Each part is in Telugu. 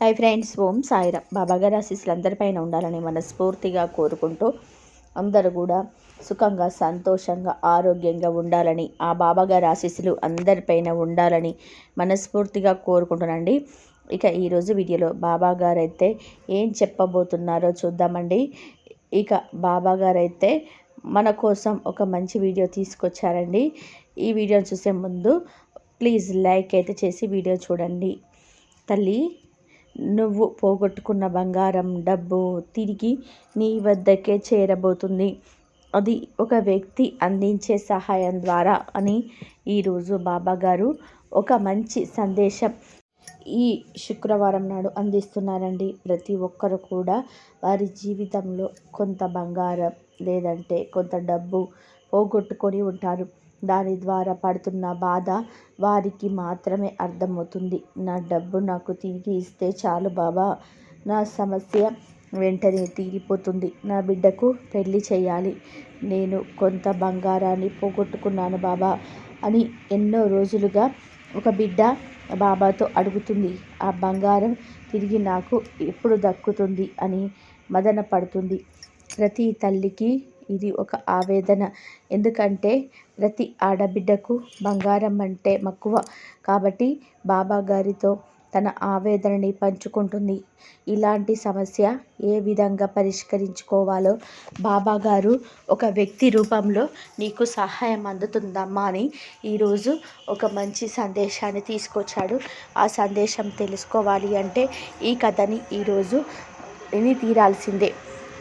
హాయ్ ఫ్రెండ్స్ ఓం సాయిరా బాబాగారి ఆశీస్సులు అందరిపైన ఉండాలని మనస్ఫూర్తిగా కోరుకుంటూ అందరూ కూడా సుఖంగా సంతోషంగా ఆరోగ్యంగా ఉండాలని ఆ బాబాగారి ఆశీస్సులు అందరిపైన ఉండాలని మనస్ఫూర్తిగా కోరుకుంటున్నాండి ఇక ఈరోజు వీడియోలో బాబాగారు అయితే ఏం చెప్పబోతున్నారో చూద్దామండి. ఇక బాబాగారు అయితే మన కోసం ఒక మంచి వీడియో తీసుకొచ్చారండి. ఈ వీడియోని చూసే ముందు ప్లీజ్ లైక్ అయితే చేసి వీడియో చూడండి. తల్లి నువ్వు పోగొట్టుకున్న బంగారం డబ్బు తిరిగి నీ వద్దకే చేరబోతుంది. అది ఒక వ్యక్తి అందించే సహాయం ద్వారా అని ఈరోజు బాబా గారు ఒక మంచి సందేశం ఈ శుక్రవారం నాడు అందిస్తున్నారండి. ప్రతి ఒక్కరు కూడా వారి జీవితంలో కొంత బంగారం లేదంటే కొంత డబ్బు పోగొట్టుకొని ఉంటారు. దాని ద్వారా పడుతున్న బాధ వారికి మాత్రమే అర్థమవుతుంది. నా డబ్బు నాకు తిరిగి ఇస్తే చాలు బాబా. నా సమస్య వెంటనే తీరిపోతుంది. నా బిడ్డకు పెళ్ళి చేయాలి. నేను కొంత బంగారాన్ని పోగొట్టుకున్నాను బాబా అని ఎన్నో రోజులుగా ఒక బిడ్డ బాబాతో అడుగుతుంది. ఆ బంగారం తిరిగి నాకు ఎప్పుడు దక్కుతుంది అని మదన పడుతుంది. ప్రతి తల్లికి ఇది ఒక ఆవేదన. ఎందుకంటే ప్రతి ఆడబిడ్డకు బంగారం అంటే మక్కువ. కాబట్టి బాబా గారితో తన ఆవేదనని పంచుకుంటుంది. ఇలాంటి సమస్య ఏ విధంగా పరిష్కరించుకోవాలో బాబాగారు ఒక వ్యక్తి రూపంలో నీకు సహాయం అందుతుందమ్మా అని ఈరోజు ఒక మంచి సందేశాన్ని తీసుకొచ్చాడు. ఆ సందేశం తెలుసుకోవాలి అంటే ఈ కథని ఈరోజు విని తీరాల్సిందే.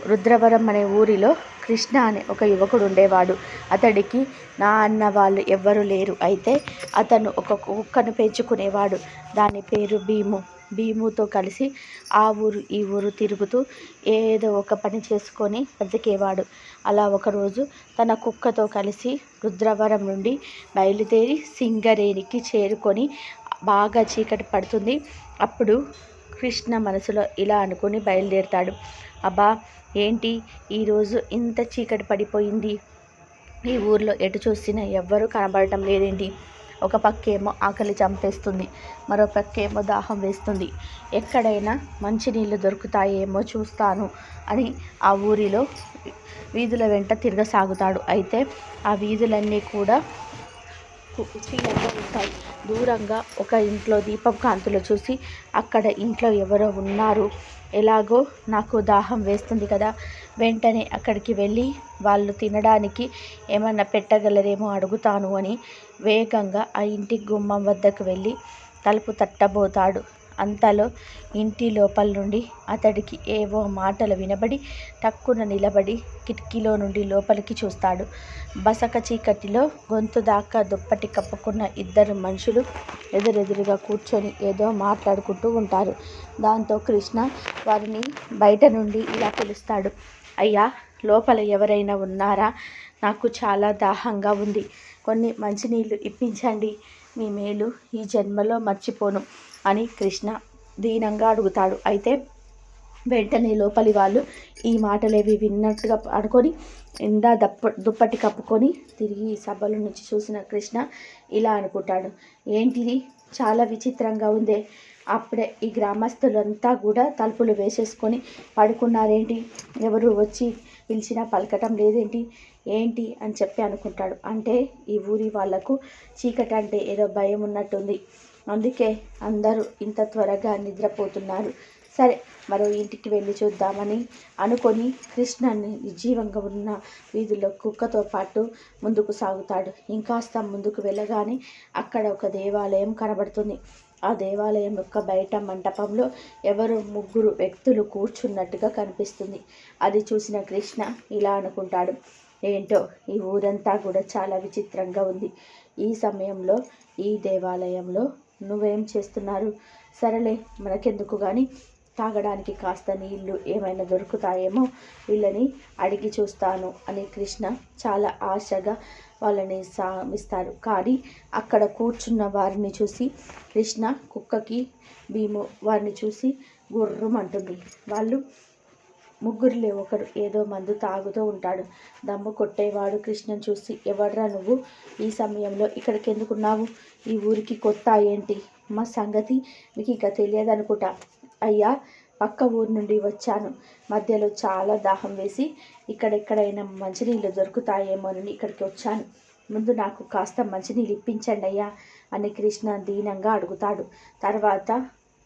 రుద్రవరం అనే ఊరిలో కృష్ణ అనే ఒక యువకుడు ఉండేవాడు. అతడికి నా అన్న వాళ్ళు ఎవ్వరూ లేరు. అయితే అతను ఒక కుక్కను పెంచుకునేవాడు. దాని పేరు భీము. భీముతో కలిసి ఆ ఊరు ఈ ఊరు తిరుగుతూ ఏదో ఒక పని చేసుకొని బతికేవాడు అలా ఒకరోజు తన కుక్కతో కలిసి రుద్రవరం నుండి బయలుదేరి సింగరేణికి చేరుకొని బాగా చీకటి పడుతుంది. అప్పుడు కృష్ణ మనసులో ఇలా అనుకుని బయలుదేరుతాడు. అబ్బా ఏంటి? ఈరోజు ఇంత చీకటి పడిపోయింది. ఈ ఊర్లో ఎటు చూసినా ఎవ్వరూ కనబడటం లేదేంటి? ఒక పక్కేమో ఆకలి చంపేస్తుంది మరో పక్కేమో దాహం వేస్తుంది. ఎక్కడైనా మంచినీళ్ళు దొరుకుతాయేమో చూస్తాను అని ఆ ఊరిలో వీధుల వెంట తిరగసాగుతాడు. అయితే ఆ వీధులన్నీ కూడా చీకటిగా ఉంటాయి దూరంగా ఒక ఇంట్లో దీపం కాంతులు చూసి అక్కడ ఇంట్లో ఎవరో ఉన్నారు. ఎలాగో నాకు దాహం వేస్తుంది కదా. వెంటనే అక్కడికి వెళ్ళి వాళ్ళు తినడానికి ఏమన్నా పెట్టగలరేమో అడుగుతాను అని వేగంగా ఆ ఇంటి గుమ్మం వద్దకు వెళ్ళి తలుపు తట్టబోతాడు. అంతలో ఇంటి లోపల నుండి అతడికి ఏవో మాటలు వినబడి టక్కున నిలబడి కిటికీలో నుండి లోపలికి చూస్తాడు. బసక చీకటిలో గొంతు దాకా దుప్పటి కప్పుకున్న ఇద్దరు మనుషులు ఎదురెదురుగా కూర్చొని ఏదో మాట్లాడుకుంటూ ఉంటారు. దాంతో కృష్ణ వారిని బయట నుండి ఇలా పిలుస్తాడు. అయ్యా లోపల ఎవరైనా ఉన్నారా? నాకు చాలా దాహంగా ఉంది. కొన్ని మంచినీళ్ళు ఇప్పించండి. మీ మేలు ఈ జన్మలో మర్చిపోను. అని కృష్ణ దీనంగా అడుగుతాడు. అయితే వెంటనే లోపలి వాళ్ళు ఈ మాటలేవి విన్నట్టుగా అనుకొని ఎండా దప్ప దుప్పటి కప్పుకొని తిరిగి సభల నుంచి చూసిన కృష్ణ ఇలా అనుకుంటాడు. ఏంటిది చాలా విచిత్రంగా ఉందే. అప్పుడే ఈ గ్రామస్తులంతా కూడా తలుపులు వేసేసుకొని పడుకున్నారేంటి? ఎవరు వచ్చి పిలిచినా పలకటం లేదేంటి? ఏంటి? అని చెప్పి అనుకుంటాడు. అంటే ఈ ఊరి వాళ్ళకు చీకటి అంటే ఏదో భయం ఉన్నట్టుంది. అందుకే అందరూ ఇంత త్వరగా నిద్రపోతున్నారు. సరే మరో ఇంటికి వెళ్ళి చూద్దామని అనుకొని కృష్ణని నిర్జీవంగా ఉన్న వీధిలో కుక్కతో పాటు ముందుకు సాగుతాడు. ఇంకాస్త ముందుకు వెళ్ళగానే అక్కడ ఒక దేవాలయం కనబడుతుంది. ఆ దేవాలయం యొక్క బయట మంటపంలో ఎవరు ముగ్గురు వ్యక్తులు కూర్చున్నట్టుగా కనిపిస్తుంది. అది చూసిన కృష్ణ ఇలా అనుకుంటాడు. ఏంటో ఈ ఊరంతా కూడా చాలా విచిత్రంగా ఉంది. ఈ సమయంలో ఈ దేవాలయంలో నువ్వేం చేస్తున్నారు? సరేలే మనకెందుకు కానీ తాగడానికి కాస్త నీళ్ళు ఏమైనా దొరుకుతాయేమో వీళ్ళని అడిగి చూస్తాను అని కృష్ణ చాలా ఆశగా వాళ్ళని సామిస్తారు. కానీ అక్కడ కూర్చున్న వారిని చూసి కృష్ణ కుక్కకి భీము వారిని చూసి గుర్రమంటుంది. వాళ్ళు ముగ్గురులే ఒకరు ఏదో మందు తాగుతూ ఉంటాడు. దమ్ము కొట్టేవాడు కృష్ణను చూసి ఎవడ్రా నువ్వు? ఈ సమయంలో ఇక్కడికి ఎందుకున్నావు ఈ ఊరికి కొత్త ఏంటి? మా సంగతి మీకు ఇంకా తెలియదు అనుకుంటా అయ్యా పక్క ఊరు నుండి వచ్చాను. మధ్యలో చాలా దాహం వేసి ఇక్కడెక్కడైనా మంచినీళ్ళు దొరుకుతాయేమోనని ఇక్కడికి వచ్చాను. ముందు నాకు కాస్త మంచినీళ్ళు ఇప్పించండి అయ్యా అని కృష్ణ దీనంగా అడుగుతాడు. తర్వాత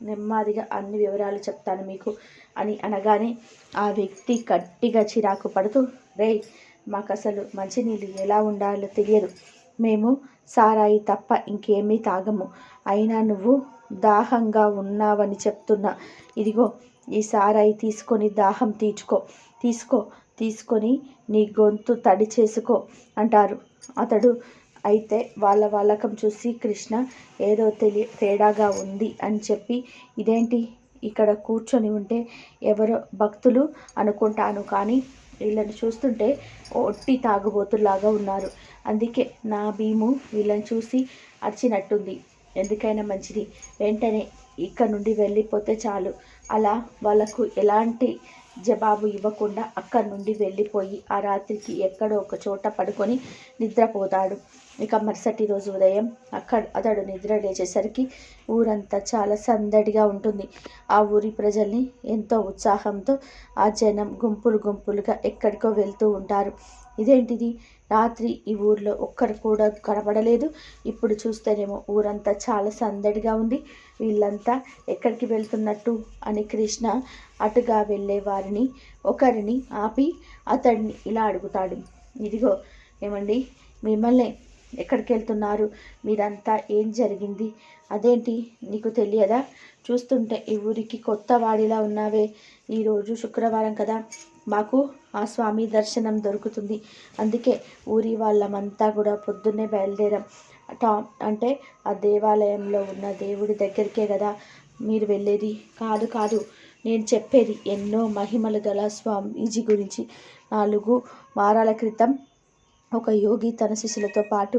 నెమ్మదిగా అన్ని వివరాలు చెప్తాను మీకు అని అనగానే ఆ వ్యక్తి గట్టిగా చిరాకు పడుతూ రేయ్ మాకు అసలు మంచినీళ్ళు ఎలా ఉండాలో తెలియదు. మేము సారాయి తప్ప ఇంకేమీ తాగము. అయినా నువ్వు దాహంగా ఉన్నావని చెప్తున్నా. ఇదిగో ఈ సారాయి తీసుకొని దాహం తీర్చుకో. తీసుకో తీసుకొని నీ గొంతు తడి చేసుకో అంటారు. అతడు అయితే వాళ్ళ వాళ్ళకం చూసి కృష్ణ ఏదో తెలియ తేడాగా ఉంది అని చెప్పి ఇదేంటి? ఇక్కడ కూర్చొని ఉంటే ఎవరో భక్తులు అనుకుంటాను కానీ వీళ్ళని చూస్తుంటే ఒట్టి తాగుబోతులాగా ఉన్నారు. అందుకే నా భీము వీళ్ళని చూసి అరిచినట్టుంది. ఎందుకైనా మంచిది. వెంటనే ఇక్కడ నుండి వెళ్ళిపోతే చాలు. అలా వాళ్ళకు ఎలాంటి జవాబు ఇవ్వకుండా అక్కడి నుండి వెళ్ళిపోయి ఆ రాత్రికి ఎక్కడో ఒక చోట పడుకొని నిద్రపోతాడు. ఇక మరుసటి రోజు ఉదయం అక్కడ అతడు నిద్ర లేచేసరికి ఊరంతా చాలా సందడిగా ఉంటుంది. ఆ ఊరి ప్రజల్ని ఎంతో ఉత్సాహంతో ఆ జనం గుంపులు గుంపులుగా ఎక్కడికో వెళ్తూ ఉంటారు. ఇదేంటిది? రాత్రి ఈ ఊర్లో ఒక్కరు కూడా కనబడలేదు ఇప్పుడు చూస్తేనేమో ఊరంతా చాలా సందడిగా ఉంది. వీళ్ళంతా ఎక్కడికి వెళ్తున్నట్టు? అని కృష్ణ అటుగా వెళ్ళే వారిని ఒకరిని ఆపి అతడిని ఇలా అడుగుతాడు. ఇదిగో ఏమండి మిమ్మల్ని ఎక్కడికి వెళ్తున్నారు మీరంతా ఏం జరిగింది? అదేంటి? నీకు తెలియదా? చూస్తుంటే ఈ ఊరికి కొత్త వాడిలా ఉన్నావే. ఈరోజు శుక్రవారం కదా. మాకు ఆ స్వామి దర్శనం దొరుకుతుంది. అందుకే ఊరి వాళ్ళమంతా కూడా పొద్దున్నే బయలుదేరాం. టా అంటే ఆ దేవాలయంలో ఉన్న దేవుడి దగ్గరికే కదా మీరు వెళ్ళేది? కాదు కాదు. నేను చెప్పేది ఎన్నో మహిమలు గల స్వామీజీ గురించి. నాలుగు వారాల క్రితం ఒక యోగి తన శిష్యులతో పాటు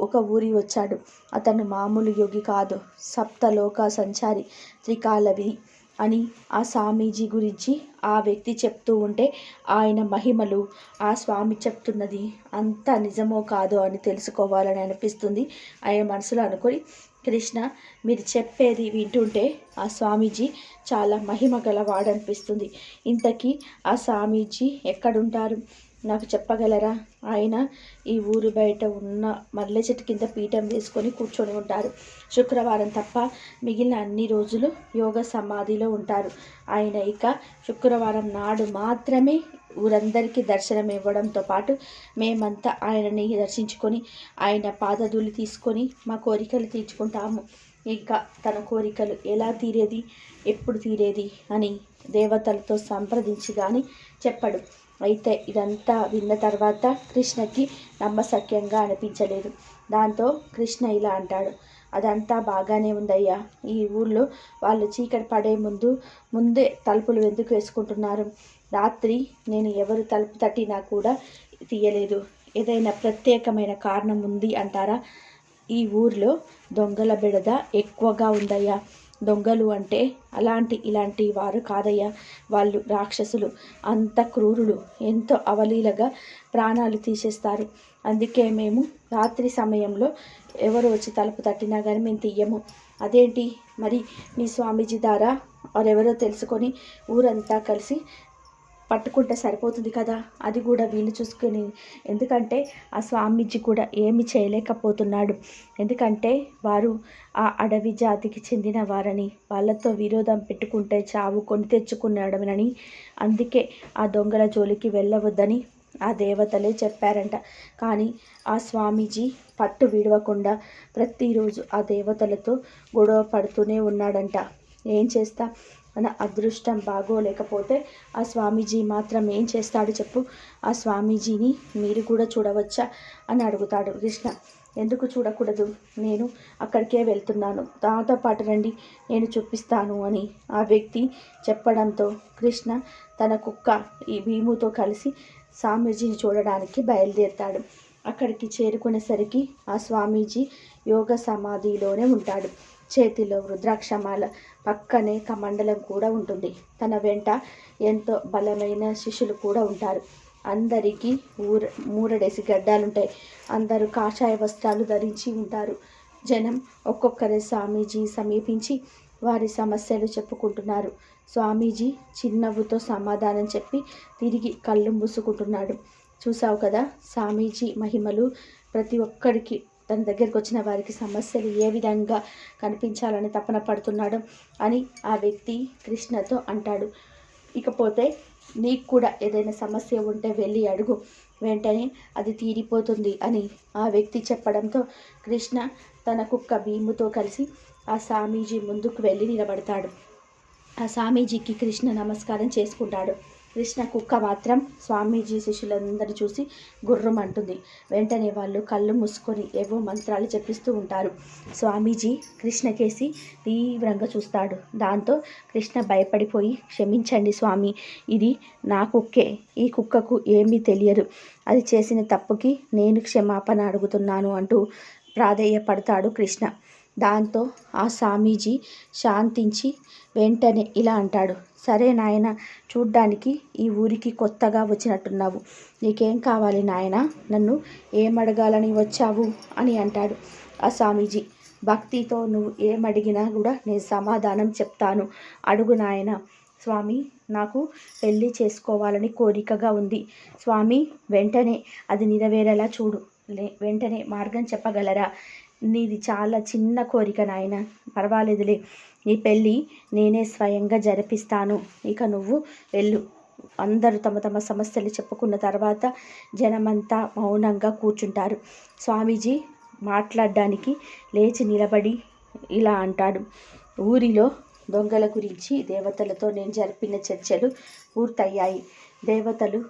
ఒక ఊరి వచ్చాడు. అతను మామూలు యోగి కాదు సప్తలోక సంచారి త్రికాలవి అని ఆ స్వామీజీ గురించి ఆ వ్యక్తి చెప్తూ ఉంటే ఆయన మహిమలు ఆ స్వామి చెప్తున్నది అంత నిజమో కాదో అని తెలుసుకోవాలని అనిపిస్తుంది. ఆయన మనసులో అనుకొని కృష్ణ మీరు చెప్పేది వింటుంటే ఆ స్వామీజీ చాలా మహిమ గలవాడనిపిస్తుంది. ఇంతకీ ఆ స్వామీజీ ఎక్కడుంటారు? నాకు చెప్పగలరా? ఆయన ఈ ఊరు బయట ఉన్న మల్లె చెట్టు కింద పీఠం వేసుకొని కూర్చొని ఉంటారు. శుక్రవారం తప్ప మిగిలిన అన్ని రోజులు యోగ సమాధిలో ఉంటారు. ఆయన ఇక శుక్రవారం నాడు మాత్రమే ఊరందరికీ దర్శనం ఇవ్వడంతో పాటు మేమంతా ఆయనని దర్శించుకొని ఆయన పాదధూళి తీసుకొని మా కోరికలు తీర్చుకుంటాము. ఇంకా తన కోరికలు ఎలా తీరేది ఎప్పుడు తీరేది అని దేవతలతో సంప్రదించి కానీ చెప్పడు. అయితే ఇదంతా విన్న తర్వాత కృష్ణకి నమ్మసక్యంగా అనిపించలేదు. దాంతో కృష్ణ ఇలా అంటాడు అదంతా బాగానే ఉందయ్యా. ఈ ఊళ్ళో వాళ్ళు చీకటి పడే ముందు ముందే తలుపులు ఎందుకు వేసుకుంటున్నారు? రాత్రి నేను ఎవరు తలుపు తట్టినా కూడా తీయలేదు. ఏదైనా ప్రత్యేకమైన కారణం ఉంది అంటారా? ఈ ఊర్లో దొంగల బెడద ఎక్కువగా ఉందయ్యా. దొంగలు అంటే అలాంటి ఇలాంటి వారు కాదయ్యా. వాళ్ళు రాక్షసులు అంత క్రూరులు ఎంతో అవలీలగా ప్రాణాలు తీసేస్తారు. అందుకే మేము రాత్రి సమయంలో ఎవరు వచ్చి తలుపు తట్టినా కానీ మేము తీయము. అదేంటి? మరి మీ స్వామీజీ ద్వారా వారెవరో తెలుసుకొని ఊరంతా కలిసి పట్టుకుంటే సరిపోతుంది కదా? అది కూడా వీళ్ళు చూసుకుని. ఎందుకంటే ఆ స్వామీజీ కూడా ఏమి చేయలేకపోతున్నాడు. ఎందుకంటే వారు ఆ అడవి జాతికి చెందిన వారని వాళ్ళతో విరోధం పెట్టుకుంటే చావు కొని తెచ్చుకున్నాడని అందుకే ఆ దొంగల జోలికి వెళ్ళవద్దని ఆ దేవతలే చెప్పారంట. కానీ ఆ స్వామీజీ పట్టు విడవకుండా ప్రతిరోజు ఆ దేవతలతో గొడవ పడుతూనే ఉన్నాడంట. ఏం చేస్తా? మన అదృష్టం బాగోలేకపోతే ఆ స్వామీజీ మాత్రం ఏం చేస్తాడు చెప్పు? ఆ స్వామీజీని మీరు కూడా చూడవచ్చా? అని అడుగుతాడు కృష్ణ. ఎందుకు చూడకూడదు? నేను అక్కడికే వెళ్తున్నాను. దాంతో పాటు రండి నేను చూపిస్తాను అని ఆ వ్యక్తి చెప్పడంతో కృష్ణ తన కుక్క ఈ భీముతో కలిసి స్వామీజీని చూడడానికి బయలుదేరుతాడు. అక్కడికి చేరుకునేసరికి ఆ స్వామీజీ యోగ సమాధిలోనే ఉంటాడు. చేతిలో రుద్రాక్షమాల పక్కనే కమండలం కూడా ఉంటుంది. తన వెంట ఎంతో బలమైన శిష్యులు కూడా ఉంటారు. అందరికీ ఊర మూరడేసి గడ్డాలుంటాయి. అందరూ కాషాయ వస్త్రాలు ధరించి ఉంటారు. జనం ఒక్కొక్కరి స్వామీజీ సమీపించి వారి సమస్యలు చెప్పుకుంటున్నారు. స్వామీజీ చిన్నవ్వుతో సమాధానం చెప్పి తిరిగి కళ్ళు మూసుకుంటున్నాడు. చూసావు కదా స్వామీజీ మహిమలు ప్రతి ఒక్కరికి తన దగ్గరికి వచ్చిన వారికి సమస్యలు ఏ విధంగా కనిపించాలని తపన పడుతున్నాడు అని ఆ వ్యక్తి కృష్ణతో అంటాడు. ఇకపోతే నీకు కూడా ఏదైనా సమస్య ఉంటే వెళ్ళి అడుగు. వెంటనే అది తీరిపోతుంది అని ఆ వ్యక్తి చెప్పడంతో కృష్ణ తన కుక్క భీముతో కలిసి ఆ స్వామీజీ ముందుకు వెళ్ళి నిలబడతాడు. ఆ స్వామీజీకి కృష్ణ నమస్కారం చేసుకుంటాడు. కృష్ణ కుక్క మాత్రం స్వామీజీ శిష్యులందరూ చూసి గుర్రం అంటుంది. వెంటనే వాళ్ళు కళ్ళు మూసుకొని ఏవో మంత్రాలు చెప్పిస్తూ ఉంటారు. స్వామీజీ కృష్ణకేసి తీవ్రంగా చూస్తాడు. దాంతో కృష్ణ భయపడిపోయి క్షమించండి స్వామి ఇది నా కుక్కే. ఈ కుక్కకు ఏమీ తెలియదు. అది చేసిన తప్పుకి నేను క్షమాపణ అడుగుతున్నాను అంటూ ప్రాధేయపడతాడు కృష్ణ. దాంతో ఆ స్వామీజీ శాంతించి వెంటనే ఇలా అంటాడు. సరే నాయన చూడ్డానికి ఈ ఊరికి కొత్తగా వచ్చినట్టున్నావు. నీకేం కావాలి నాయన? నన్ను ఏమడగాలని వచ్చావు? అని అంటాడు. ఆ స్వామీజీ భక్తితో నువ్వు ఏమడిగినా కూడా నేను సమాధానం చెప్తాను. అడుగు నాయన. స్వామి నాకు పెళ్ళి చేసుకోవాలని కోరికగా ఉంది. స్వామి వెంటనే అది నెరవేరేలా చూడు. లే వెంటనే మార్గం చెప్పగలరా? నీది చాలా చిన్న కోరిక నాయన. పర్వాలేదులే. నీ పెళ్ళి నేనే స్వయంగా జరిపిస్తాను. ఇక నువ్వు వెళ్ళు. అందరూ తమ తమ సమస్యలు చెప్పుకున్న తర్వాత జనమంతా మౌనంగా కూర్చుంటారు. స్వామీజీ మాట్లాడడానికి లేచి నిలబడి ఇలా అంటాడు. ఊరిలో దొంగల గురించి దేవతలతో నేను జరిపిన చర్చలు పూర్తయ్యాయి. దేవతలు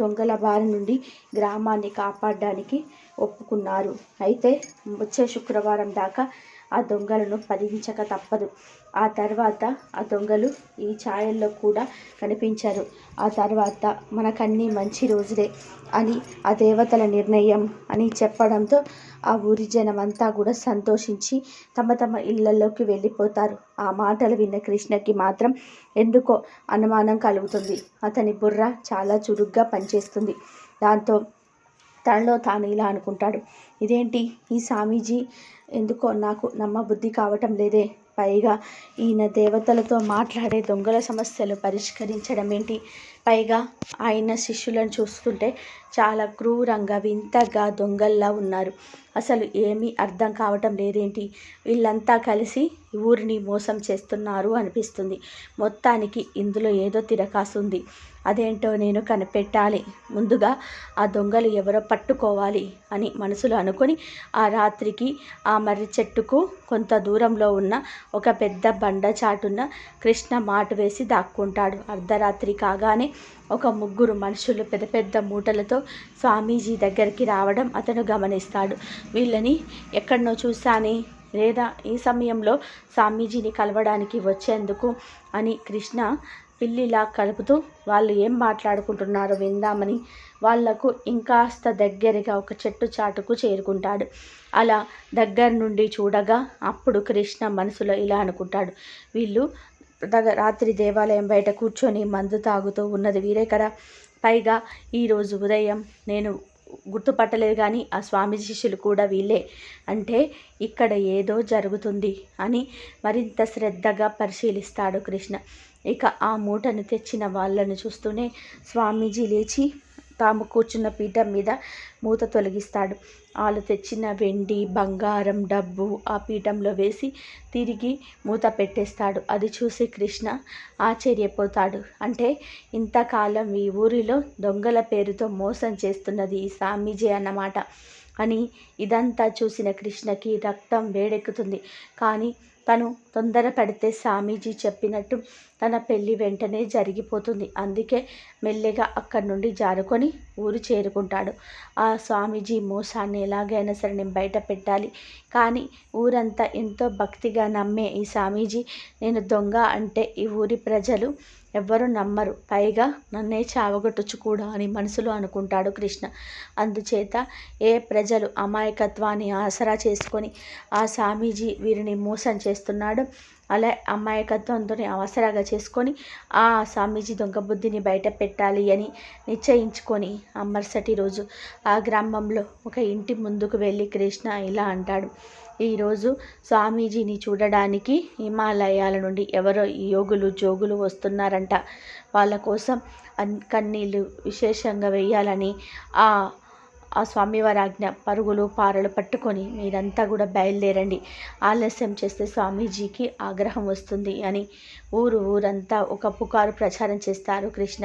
దొంగల బారి నుండి గ్రామాన్ని కాపాడడానికి ఒప్పుకున్నారు. అయితే వచ్చే శుక్రవారం దాకా ఆ దొంగలను పదించక తప్పదు. ఆ తర్వాత ఆ దొంగలు ఈ ఛాయల్లో కూడా కనిపించరు. ఆ తర్వాత మనకన్నీ మంచి రోజులే అని ఆ దేవతల నిర్ణయం అని చెప్పడంతో ఆ ఊరి జనం అంతా కూడా సంతోషించి తమ తమ ఇళ్ళలోకి వెళ్ళిపోతారు. ఆ మాటలు విన్న కృష్ణకి మాత్రం ఎందుకో అనుమానం కలుగుతుంది. అతని బుర్ర చాలా చురుగ్గా పనిచేస్తుంది. దాంతో తనలో తాను ఇలా అనుకుంటాడు. ఇదేంటి? ఈ స్వామీజీ ఎందుకో నాకు నమ్మబుద్ధి కావటం లేదే. పైగా ఈయన దేవతలతో మాట్లాడే దొంగల సమస్యలు పరిష్కరించడం ఏంటి పైగా ఆయన శిష్యులను చూస్తుంటే చాలా క్రూరంగా వింతగా దొంగల్లా ఉన్నారు. అసలు ఏమీ అర్థం కావటం లేదేంటి? వీళ్ళంతా కలిసి ఊరిని మోసం చేస్తున్నారు అనిపిస్తుంది. మొత్తానికి ఇందులో ఏదో తిరకాసుంది. అదేంటో నేను కనిపెట్టాలి. ముందుగా ఆ దొంగలు ఎవరో పట్టుకోవాలి అని మనసులో అనుకొని ఆ రాత్రికి ఆ మర్రి చెట్టుకు కొంత దూరంలో ఉన్న ఒక పెద్ద బండ చాటున కృష్ణ మాటు వేసి దాక్కుంటాడు. అర్ధరాత్రి కాగానే ఒక ముగ్గురు మనుషులు పెద్ద పెద్ద మూటలతో స్వామీజీ దగ్గరికి రావడం అతను గమనిస్తాడు. వీళ్ళని ఎక్కడనో చూశాని లేదా ఈ సమయంలో స్వామీజీని కలవడానికి వచ్చేందుకు అని కృష్ణ పిల్లిలా కలుపుతూ వాళ్ళు ఏం మాట్లాడుకుంటున్నారో విందామని వాళ్ళకు ఇంకాస్త దగ్గరగా ఒక చెట్టు చాటుకు చేరుకుంటాడు. అలా దగ్గర నుండి చూడగా అప్పుడు కృష్ణ మనసులో ఇలా అనుకుంటాడు. వీళ్ళు రాత్రి దేవాలయం బయట కూర్చొని మందు తాగుతూ ఉన్నది వీరే కదా. పైగా ఈరోజు ఉదయం నేను గుర్తుపట్టలేదు కానీ ఆ స్వామి శిష్యులు కూడా వీళ్ళే. అంటే ఇక్కడ ఏదో జరుగుతుంది అని మరింత శ్రద్ధగా పరిశీలిస్తాడు కృష్ణ. ఇక ఆ మూటను తెచ్చిన వాళ్ళను చూస్తూనే స్వామీజీ లేచి తాము కూర్చున్న పీఠం మీద మూత తొలగిస్తాడు. వాళ్ళు తెచ్చిన వెండి బంగారం డబ్బు ఆ పీఠంలో వేసి తిరిగి మూత పెట్టేస్తాడు. అది చూసి కృష్ణ ఆశ్చర్యపోతాడు. అంటే ఇంతకాలం ఈ ఊరిలో దొంగల పేరుతో మోసం చేస్తున్నది ఈ స్వామీజీ అన్నమాట అని ఇదంతా చూసిన కృష్ణకి రక్తం వేడెక్కుతుంది. కానీ తను తొందరపడితే స్వామీజీ చెప్పినట్టు తన పెళ్ళి వెంటనే జరిగిపోతుంది. అందుకే మెల్లగా అక్కడి నుండి జారుకొని ఊరు చేరుకుంటాడు. ఆ స్వామీజీ మోసాన్ని ఎలాగైనా సరే నేను బయట పెట్టాలి. కానీ ఊరంతా ఎంతో భక్తిగా నమ్మే ఈ స్వామీజీ నేను దొంగ అంటే ఈ ఊరి ప్రజలు ఎవ్వరు నమ్మరు. పైగా నన్నే చావగొట్టచ్చు కూడా అని మనసులో అనుకుంటాడు కృష్ణ. అందుచేత ఏ ప్రజలు అమాయకత్వాన్ని ఆసరా చేసుకొని ఆ స్వామీజీ వీరిని మోసం చేస్తున్నాడు అలా అమాయకత్వంతో అవసరాగా చేసుకొని ఆ స్వామీజీ దొంగ బుద్ధిని బయట పెట్టాలి అని నిశ్చయించుకొని ఆ రోజు ఆ గ్రామంలో ఒక ఇంటి ముందుకు వెళ్ళి కృష్ణ ఇలా అంటాడు. ఈరోజు స్వామీజీని చూడడానికి హిమాలయాల నుండి ఎవరో యోగులు జోగులు వస్తున్నారంట. వాళ్ళ కోసం అన్ కన్నీళ్ళు విశేషంగా వేయాలని ఆ ఆ స్వామివారి ఆజ్ఞ పరుగులు పారలు పట్టుకొని మీరంతా కూడా బయలుదేరండి. ఆలస్యం చేస్తే స్వామీజీకి ఆగ్రహం వస్తుంది అని ఊరు ఊరంతా ఒక పుకారు ప్రచారం చేస్తారు కృష్ణ.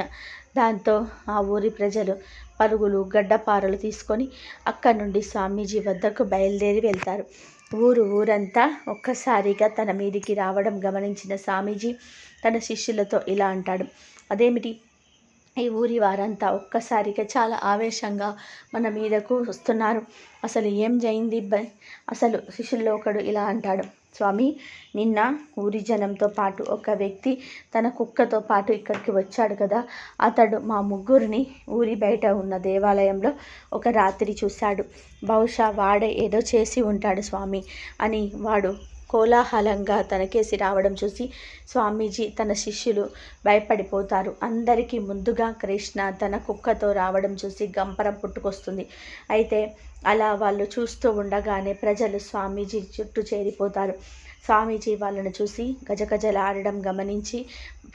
దాంతో ఆ ఊరి ప్రజలు పరుగులు గడ్డపారలు తీసుకొని అక్కడి నుండి స్వామీజీ వద్దకు బయలుదేరి వెళ్తారు. ఊరు ఊరంతా ఒక్కసారిగా తన మీదికి రావడం గమనించిన స్వామీజీ తన శిష్యులతో ఇలా అంటాడు. అదేమిటి? ఈ ఊరి వారంతా ఒక్కసారిగా చాలా ఆవేశంగా మన మీదకు వస్తున్నారు. అసలు ఏం జయింది అసలు శిష్యుల్లో ఒకడు ఇలా అంటాడు. స్వామి నిన్న ఊరి జనంతో పాటు ఒక వ్యక్తి తన కుక్కతో పాటు ఇక్కడికి వచ్చాడు కదా. అతడు మా ముగ్గురిని ఊరి బయట ఉన్న దేవాలయంలో ఒక రాత్రి చూశాడు. బహుశా వాడే ఏదో చేసి ఉంటాడు స్వామి అని వాడు కోలాహలంగా తనకేసి రావడం చూసి స్వామీజీ తన శిష్యులు భయపడిపోతారు. అందరికీ ముందుగా కృష్ణ తన కుక్కతో రావడం చూసి గంపరం పుట్టుకొస్తుంది. అయితే అలా వాళ్ళు చూస్తూ ఉండగానే ప్రజలు స్వామీజీ చుట్టూ చేరిపోతారు. స్వామీజీ వాళ్ళను చూసి గజగజలాడడం గమనించి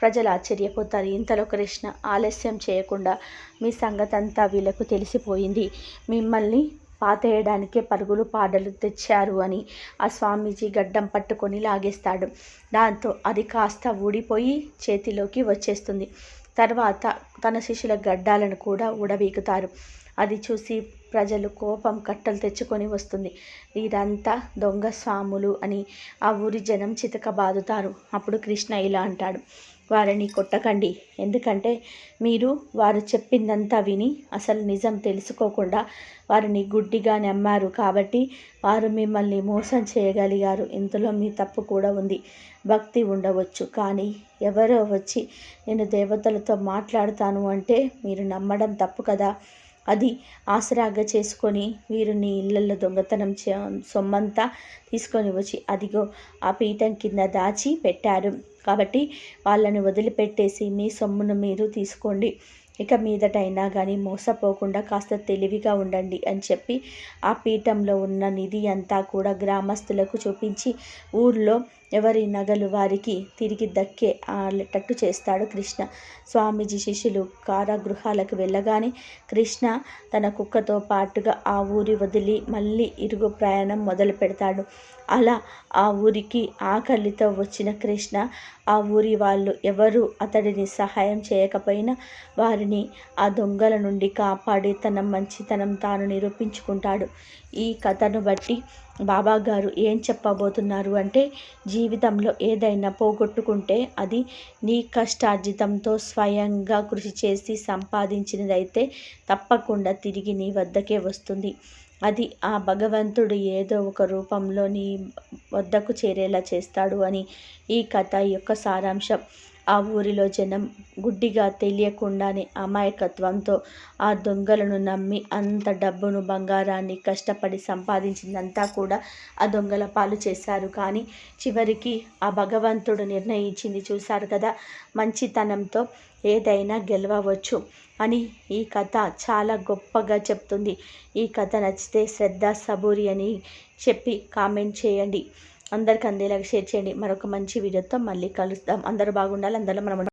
ప్రజలు ఆశ్చర్యపోతారు. ఇంతలో కృష్ణ ఆలస్యం చేయకుండా మీ సంగతంతా వీళ్ళకు తెలిసిపోయింది. మిమ్మల్ని పాతేయడానికే పరుగులు పాడలు తెచ్చారు అని ఆ స్వామీజీ గడ్డం పట్టుకొని లాగేస్తాడు. దాంతో అది కాస్త ఊడిపోయి చేతిలోకి వచ్చేస్తుంది. తర్వాత తన శిష్యుల గడ్డాలను కూడా ఊడబీకుతారు అది చూసి ప్రజలు కోపం కట్టలు తెచ్చుకొని వస్తుంది. వీరంతా దొంగ స్వాములు అని ఆ ఊరి జనం చితక బాదుతారు అప్పుడు కృష్ణ ఇలా అంటాడు. వారిని కొట్టకండి. ఎందుకంటే మీరు వారు చెప్పిందంతా విని అసలు నిజం తెలుసుకోకుండా వారిని గుడ్డిగా నమ్మారు కాబట్టి వారు మిమ్మల్ని మోసం చేయగలిగారు. ఇందులో మీ తప్పు కూడా ఉంది. భక్తి ఉండవచ్చు. కానీ ఎవరో వచ్చి నేను దేవతలతో మాట్లాడతాను అంటే మీరు నమ్మడం తప్పు కదా. అది ఆసరాగా చేసుకొని వీరు నీ ఇళ్ళల్లో దొంగతనం చే సొమ్మంతా తీసుకొని వచ్చి అదిగో ఆ పీఠం కింద దాచి పెట్టారు. కాబట్టి వాళ్ళని వదిలిపెట్టేసి మీ సొమ్మును మీరు తీసుకోండి. ఇక మీదటైనా కానీ మోసపోకుండా కాస్త తెలివిగా ఉండండి అని చెప్పి ఆ పీఠంలో ఉన్న నిధి అంతా కూడా గ్రామస్తులకు చూపించి ఊర్లో ఎవరి నగలు వారికి తిరిగి దక్కే ఆటట్టు చేస్తాడు కృష్ణ. స్వామీజీ శిష్యులు కారాగృహాలకు వెళ్ళగానే కృష్ణ తన కుక్కతో పాటుగా ఆ ఊరి వదిలి మళ్ళీ ఇరుగు ప్రయాణం మొదలు పెడతాడు. అలా ఆ ఊరికి ఆకలితో వచ్చిన కృష్ణ ఆ ఊరి వాళ్ళు ఎవరు అతడిని సహాయం చేయకపోయినా వారిని ఆ దొంగల నుండి కాపాడి తన మంచితనం తాను నిరూపించుకుంటాడు. ఈ కథను బట్టి బాబా గారు ఏం చెప్పబోతున్నారు అంటే జీవితంలో ఏదైనా పోగొట్టుకుంటే అది నీ కష్టార్జితంతో స్వయంగా కృషి చేసి సంపాదించినదైతే తప్పకుండా తిరిగి నీ వద్దకే వస్తుంది. అది ఆ భగవంతుడు ఏదో ఒక రూపంలో నీ వద్దకు చేరేలా చేస్తాడు అని ఈ కథ యొక్క సారాంశం. ఆ ఊరిలో జనం గుడ్డిగా తెలియకుండానే అమాయకత్వంతో ఆ దొంగలను నమ్మి అంత డబ్బును బంగారాన్ని కష్టపడి సంపాదించిందంతా కూడా ఆ దొంగల పాలు చేశారు. కానీ చివరికి ఆ భగవంతుడు నిర్ణయించింది చూశారు కదా మంచితనంతో ఏదైనా గెలవవచ్చు అని ఈ కథ చాలా గొప్పగా చెప్తుంది. ఈ కథ నచ్చితే శ్రద్ధ సబూరి అని చెప్పి కామెంట్ చేయండి. అందరికి అందేలాగా షేర్ చేయండి. మరొక మంచి వీడియోతో మళ్ళీ కలుస్తాం అందరూ బాగుండాలి అందరూ మనం